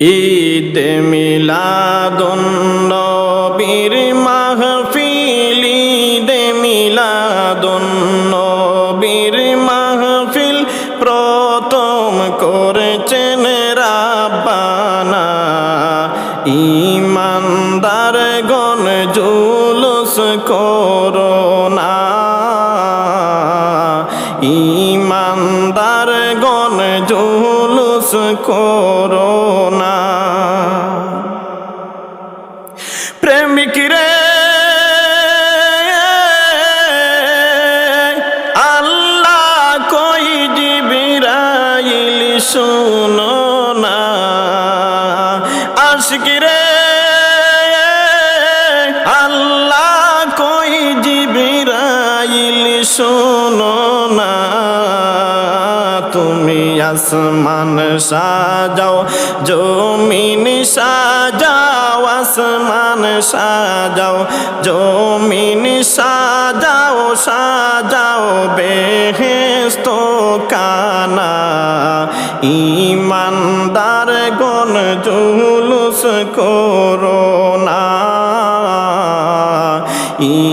ঈদ মিলাদুন নবীর মাহফিল, ঈদ মিলাদুন নবীর মাহফিল প্রথম করেছেন রাব্বানা। ইমানদার গণ জুলুস করোনা। ইমানদার গণ জুলুস করোনা। প্রেমিক রে। আল্লাহ কই জিবিরাইল শুনো না। আশিক রে। আল্লাহ কই জিবিরাইল শুনো না। তুমি আসমান সাজাও, জমিন সাজাও। আসমান সাজাও, জমিন সাজাও সাজাও বেহেস্ত কানা। ইমানদার গণ জুলুস করোনা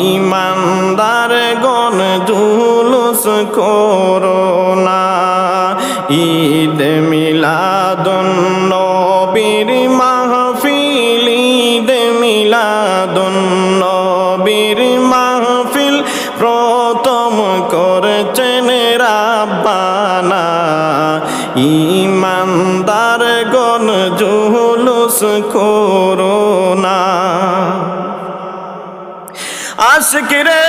ইমানদার গণ জুলুস করোনা ঈদ মিলাদুন নবীর মাহফিল ইমানদার গণ জুলুস করোনা আশিক রে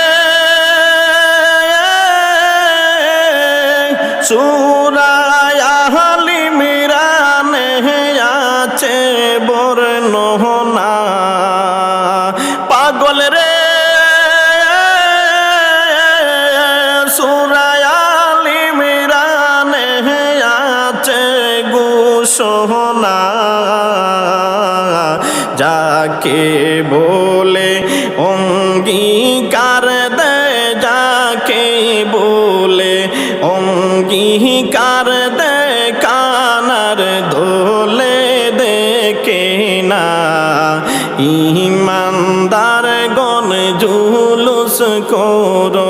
সুরায় আহলি মিরানে আছে বর্ণনা। পাগল রে যাকে বলে, অঙ্গীকার দে যাকে বলে, অঙ্গীকার দে কানার দোলে দেখে না। ইমানদার গণ জুলুস করোনা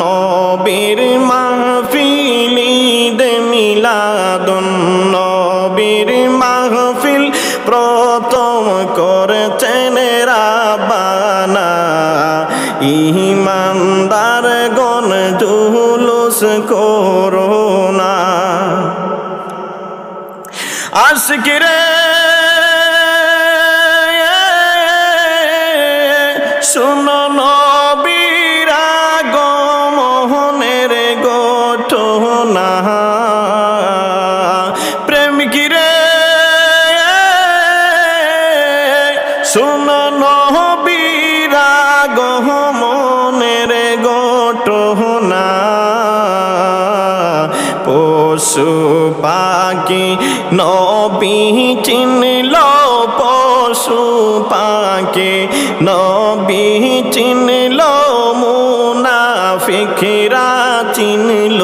নবীর মাহফিল, ঈদ মিলাদুন নবীর মাহফিল প্রথম করেছেন রাবানা। ইমানদার গণ জুলুস করোনা। আশিক রে শুনো ঘটনা পশু পাখি নবী চিনল, পশু পাখি নবী চিনল, মুনাফিকরা চিনল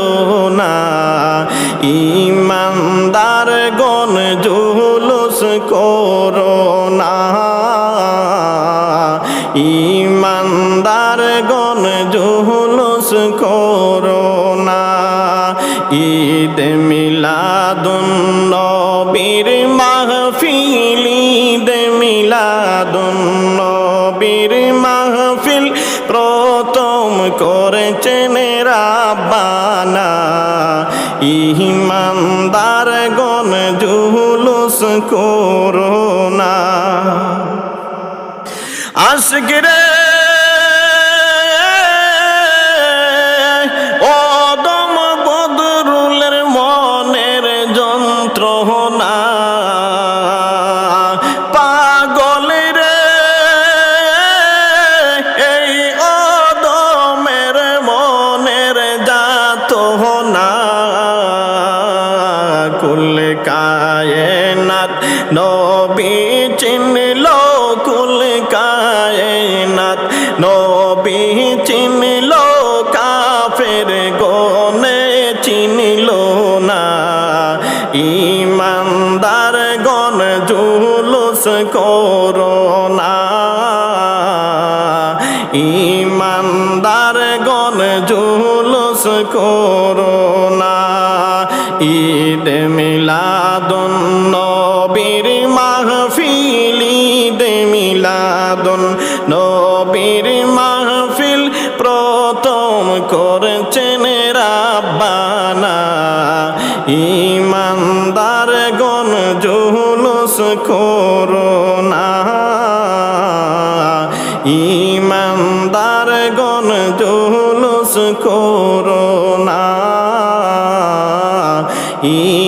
না। ইমানদার গণ জুলুস করোনা ইমানদার মিলাদুন নবীর মাহফিল মিলাদুন নবীর মাহফিল প্রথম করেছেন রাব্বানা। ইমানদার গণ জুলুস করোনা আশিক কুল কায়নাত, নবী চিনল কুল কায়নাত, নবী চিনল কাফের গনে চিনল না। ইমানদার গণ জুলুস করোনা ইমানদার গণ জুলুস করোনা ঈদ মিলাদুন নবীর মাহফিল, ঈদ মিলাদুন নবীর মাহফিল প্রথম করছেন রাব্বানা। ইমানদার গণ জুলুস করোনা ইমানদার গণ জুলুস করোনা إن